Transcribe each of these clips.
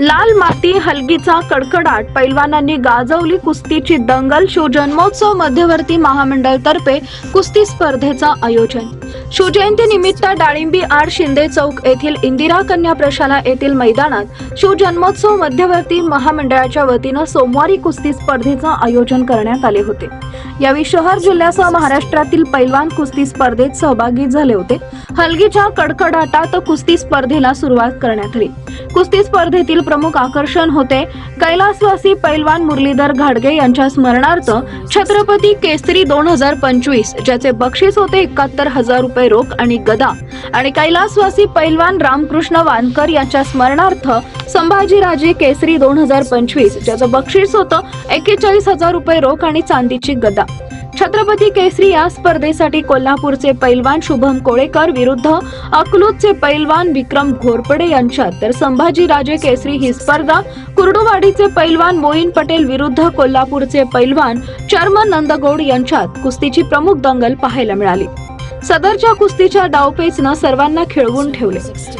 लाल माती हलगीचा कडकडाट पैलवानांनी गाजवली कुस्तीची दंगल शिवजन्मोत्सव मध्यवर्ती महामंडळ तर्फे कुस्ती स्पर्धेचं आयोजन. शिवजयंती निमित्त डाळिंबी आड शिंदे चौक येथील इंदिरा कन्या प्रशाला येथील मैदानात शिवजन्मोत्सव मध्यवर्ती महामंडळाच्या वतीनं सोमवारी कुस्ती स्पर्धेचं आयोजन करण्यात आले होते. यावेळी शहर जिल्ह्यासह महाराष्ट्रातील पैलवान कुस्ती स्पर्धेत सहभागी झाले होते. हलगीच्या कडकडाटात कुस्ती स्पर्धेला सुरुवात करण्यात आली. कुस्ती स्पर्धेतील प्रमुख आकर्षण होते कैलासवासी पैलवान मुरलीधर घाडगे यांच्या स्मरणार्थ छत्रपती केसरी दोन हजार पंचवीस ज्याचे बक्षीस होते एकाहत्तर हजार रुपये रोख आणि गदा. आणि कैलासवासी पैलवान रामकृष्ण वानकर यांच्या स्मरणार्थ संभाजीराजे केसरी दोन हजार पंचवीस ज्याचं बक्षीस होतं एक्केचाळीस हजार रुपये रोख आणि चांदीची गदा. छत्रपती केसरी या स्पर्धेसाठी कोल्हापूरचे पैलवान शुभम कोळेकर विरुद्ध अकलूजचे पैलवान विक्रम घोरपडे यांच्यात. तर संभाजीराजे केसरी ही स्पर्धा कुर्डुवाडीचे पैलवान मोईन पटेल विरुद्ध कोल्हापूरचे पैलवान चर्मन नंदगौड यांच्यात कुस्तीची प्रमुख दंगल पाहायला मिळाली. सदरच्या कुस्तीच्या डावपेचनं सर्वांना खिळवून ठेवले.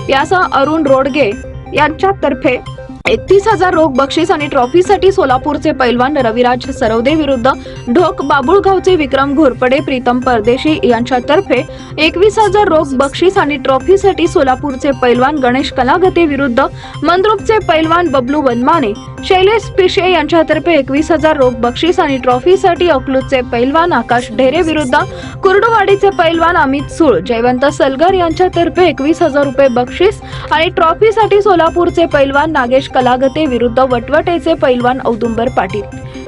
यासह अरुण रोडगे यांच्यातर्फे एकतीस हजार रोख बक्षीस आणि ट्रॉफीसाठी सोलापूरचे पैलवान रविराज सरवदे विरुद्ध ढोक बाबुळगावचे विक्रम घोरपडे प्रीतम परदेशी यांच्यातर्फे एकवीस हजार रोख बक्षीस आणि ट्रॉफीसाठी सोलापूरचे पैलवान गणेश कलागते विरुद्ध मंद्रुपचे पैलवान बबलू वनमाने शैलेश पिशे यांच्यातर्फे एकवीस हजार रोख बक्षीस आणि ट्रॉफीसाठी अकलूजचे पैलवान आकाश ढेरे विरुद्ध कुर्डुवाडीचे पैलवान अमित सुळ जयवंत सलगर यांच्यातर्फे एकवीस हजार रुपये बक्षीस आणि ट्रॉफीसाठी सोलापूरचे पैलवान नागेश कलागते विरुद्ध वटवटेचे पैलवान औदुंबर पाटील.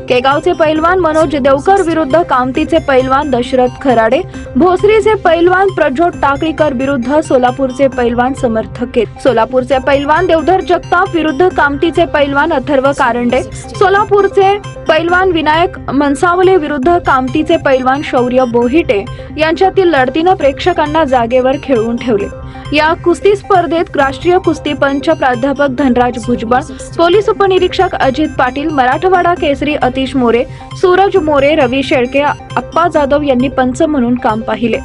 केगावचे पैलवान मनोज देवकर विरुद्ध कामतीचे पैलवान दशरथ खराडे भोसरीचे पैलवान प्रज्योत टाकळीकर विरुद्ध सोलापूरचे पैलवान समर्थ केत सोलापूरचे पैलवान देवधर जगताप विरुद्ध कामतीचे पैलवान अथर्व कारंडे. सोलापूरचे पैलवान विनायक मनसावले विरुद्ध कामतीचे पैलवान शौर्य बोहिटे यांच्यातील लढतीनं प्रेक्षकांना जागेवर खेळवून ठेवले. या कुस्ती स्पर्धेत राष्ट्रीय कुस्ती पंच प्राध्यापक धनराज भुजबळ पोलीस उपनिरीक्षक अजित पाटील मराठवाडा केसरी अतिश मोरे सूरज मोरे रवी शेळके अप्पा जाधव यांनी पंच म्हणून काम पाहिले.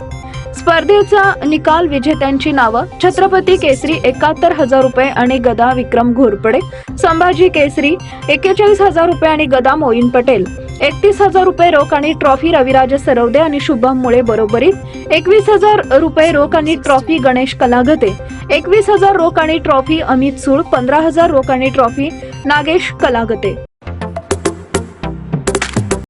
स्पर्धेचा निकाल विजेत्यांची नावं छत्रपती केसरी एकाहत्तर हजार रुपये आणि गदा विक्रम घोरपडे संभाजी केसरी एक्केचाळीस हजार रुपये आणि गदा मोईन पटेल. एकतीस हजार रुपये रोख आणि ट्रॉफी रविराज सरवदे आणि शुभम मुळे बरोबरीत. एकवीस हजार रुपये रोख आणि ट्रॉफी गणेश कलागते एकवीस हजार रोख आणि ट्रॉफी अमित सूळ पंधरा हजार रोख आणि ट्रॉफी नागेश कलागते